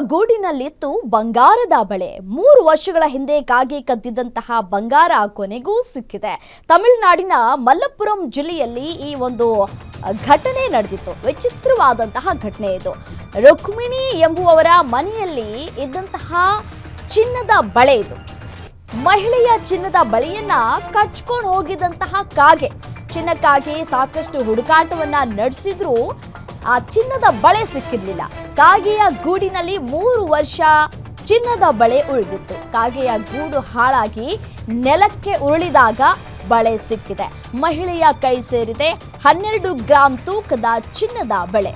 ಗೂಡಿನಲ್ಲಿತ್ತು ಬಂಗಾರದ ಬಳೆ. ಮೂರು ವರ್ಷಗಳ ಹಿಂದೆ ಕಾಗೆ ಕದ್ದಿದ್ದಂತಹ ಬಂಗಾರ ಕೊನೆಗೂ ಸಿಕ್ಕಿದೆ. ತಮಿಳುನಾಡಿನ ಮಲ್ಲಪುರಂ ಜಿಲ್ಲೆಯಲ್ಲಿ ಈ ಒಂದು ಘಟನೆ ನಡೆದಿತ್ತು. ವಿಚಿತ್ರವಾದಂತಹ ಘಟನೆ ಇದು. ರುಕ್ಮಿಣಿ ಎಂಬುವವರ ಮನೆಯಲ್ಲಿ ಇದ್ದಂತಹ ಚಿನ್ನದ ಬಳೆ ಇದು. ಮಹಿಳೆಯ ಚಿನ್ನದ ಬಳೆಯನ್ನ ಕಚ್ಕೊಂಡು ಹೋಗಿದ್ದಂತಹ ಕಾಗೆ. ಚಿನ್ನಕ್ಕಾಗಿ ಸಾಕಷ್ಟು ಹುಡುಕಾಟವನ್ನ ನಡೆಸಿದ್ರು ಆ ಚಿನ್ನದ ಬಳೆ ಸಿಕ್ಕಿರ್ಲಿಲ್ಲ. ಕಾಗೆಯ ಗೂಡಿನಲ್ಲಿ ಮೂರು ವರ್ಷ ಚಿನ್ನದ ಬಳೆ ಉಳಿದಿತ್ತು. ಕಾಗೆಯ ಗೂಡು ಹಾಳಾಗಿ ನೆಲಕ್ಕೆ ಉರುಳಿದಾಗ ಬಳೆ ಸಿಕ್ಕಿದೆ. ಮಹಿಳೆಯ ಕೈ ಸೇರಿದೆ. ಹನ್ನೆರಡು ಗ್ರಾಂ ತೂಕದ ಚಿನ್ನದ ಬಳೆ.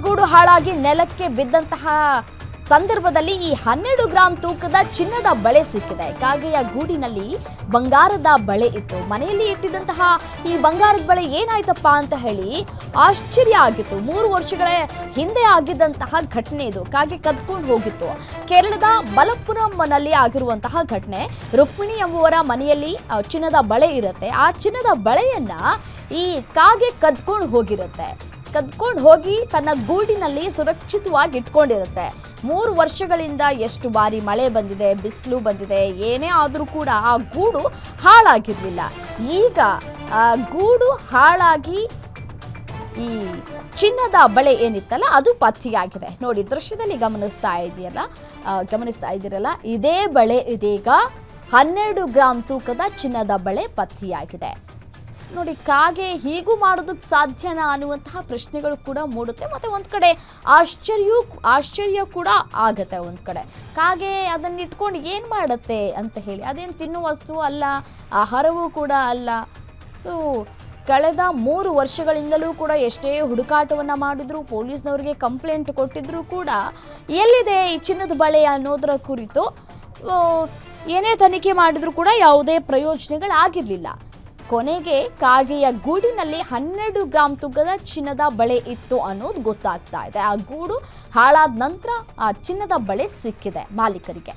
ಗೂಡು ಹಾಳಾಗಿ ನೆಲಕ್ಕೆ ಬಿದ್ದಂತಹ ಸಂದರ್ಭದಲ್ಲಿ ಈ ಹನ್ನೆರಡು ಗ್ರಾಂ ತೂಕದ ಚಿನ್ನದ ಬಳೆ ಸಿಕ್ಕಿದೆ. ಕಾಗೆಯ ಗೂಡಿನಲ್ಲಿ ಬಂಗಾರದ ಬಳೆ ಇತ್ತು. ಮನೆಯಲ್ಲಿ ಇಟ್ಟಿದಂತಹ ಈ ಬಂಗಾರದ ಬಳೆ ಏನಾಯ್ತಪ್ಪ ಅಂತ ಹೇಳಿ ಆಶ್ಚರ್ಯ ಆಗಿತ್ತು. ಮೂರು ವರ್ಷಗಳ ಹಿಂದೆ ಆಗಿದ್ದಂತಹ ಘಟನೆ ಇದು. ಕಾಗೆ ಕದ್ಕೊಂಡು ಹೋಗಿತ್ತು. ಕೇರಳದ ಮಲಪ್ಪುರಂನಲ್ಲಿ ಆಗಿರುವಂತಹ ಘಟನೆ. ರುಕ್ಮಿಣಿ ಎಂಬುವರ ಮನೆಯಲ್ಲಿ ಚಿನ್ನದ ಬಳೆ ಇರುತ್ತೆ. ಆ ಚಿನ್ನದ ಬಳೆಯನ್ನ ಈ ಕಾಗೆ ಕದ್ಕೊಂಡು ಹೋಗಿರುತ್ತೆ. ಕದ್ಕೊಂಡು ಹೋಗಿ ತನ್ನ ಗೂಡಿನಲ್ಲಿ ಸುರಕ್ಷಿತವಾಗಿ ಇಟ್ಕೊಂಡಿರುತ್ತೆ ಮೂರು ವರ್ಷಗಳಿಂದ ಎಷ್ಟು ಬಾರಿ ಮಳೆ ಬಂದಿದೆ, ಬಿಸಿಲು ಬಂದಿದೆ, ಏನೇ ಆದರೂ ಕೂಡ ಆ ಗೂಡು ಹಾಳಾಗಿರಲಿಲ್ಲ. ಈಗ ಆ ಗೂಡು ಹಾಳಾಗಿ ಈ ಚಿನ್ನದ ಬಳೆ ಏನಿತ್ತಲ್ಲ, ಅದು ಪತ್ತೆಯಾಗಿದೆ. ನೋಡಿ, ದೃಶ್ಯದಲ್ಲಿ ಗಮನಿಸ್ತಾ ಇದೆಯಲ್ಲ ಗಮನಿಸ್ತಾ ಇದ್ದೀರಲ್ಲ ಇದೇ ಬಳೆ ಇದೀಗ ಹನ್ನೆರಡು ಗ್ರಾಂ ತೂಕದ ಚಿನ್ನದ ಬಳೆ ಪತ್ತೆಯಾಗಿದೆ. ನೋಡಿ, ಕಾಗೆ ಹೀಗೂ ಮಾಡೋದಕ್ಕೆ ಸಾಧ್ಯನಾ ಅನ್ನುವಂತಹ ಪ್ರಶ್ನೆಗಳು ಕೂಡ ಮೂಡುತ್ತೆ. ಮತ್ತೆ ಒಂದು ಕಡೆ ಆಶ್ಚರ್ಯ ಆಶ್ಚರ್ಯ ಕೂಡ ಆಗತ್ತೆ ಒಂದು ಕಡೆ. ಕಾಗೆ ಅದನ್ನ ಇಟ್ಕೊಂಡು ಏನು ಮಾಡುತ್ತೆ ಅಂತ ಹೇಳಿ, ಅದೇನು ತಿನ್ನುವ ವಸ್ತು ಅಲ್ಲ, ಆಹಾರವೂ ಕೂಡ ಅಲ್ಲ. ಸೊ, ಕಳೆದ ಮೂರು ವರ್ಷಗಳಿಂದಲೂ ಕೂಡ ಎಷ್ಟೇ ಹುಡುಕಾಟವನ್ನ ಮಾಡಿದ್ರು, ಪೊಲೀಸ್ನವರಿಗೆ ಕಂಪ್ಲೇಂಟ್ ಕೊಟ್ಟಿದ್ರು ಕೂಡ ಎಲ್ಲಿದೆ ಈ ಚಿನ್ನದ ಬಳೆ ಅನ್ನೋದರ ಕುರಿತು? ಏನೇ ತನಿಖೆ ಮಾಡಿದ್ರು ಕೂಡ ಯಾವುದೇ ಪ್ರಯೋಜನಗಳಾಗಿರ್ಲಿಲ್ಲ. ಕೊನೆಗೆ ಕಾಗೆಯ ಗೂಡಿನಲ್ಲಿ ಹನ್ನೆರಡು ಗ್ರಾಮ್ ತೂಕದ ಚಿನ್ನದ ಬಳೆ ಇತ್ತು ಅನ್ನೋದು ಗೊತ್ತಾಗ್ತಾ ಇದೆ. ಆ ಗೂಡು ಹಾಳಾದ ನಂತರ ಆ ಚಿನ್ನದ ಬಳೆ ಸಿಕ್ಕಿದೆ ಮಾಲೀಕರಿಗೆ.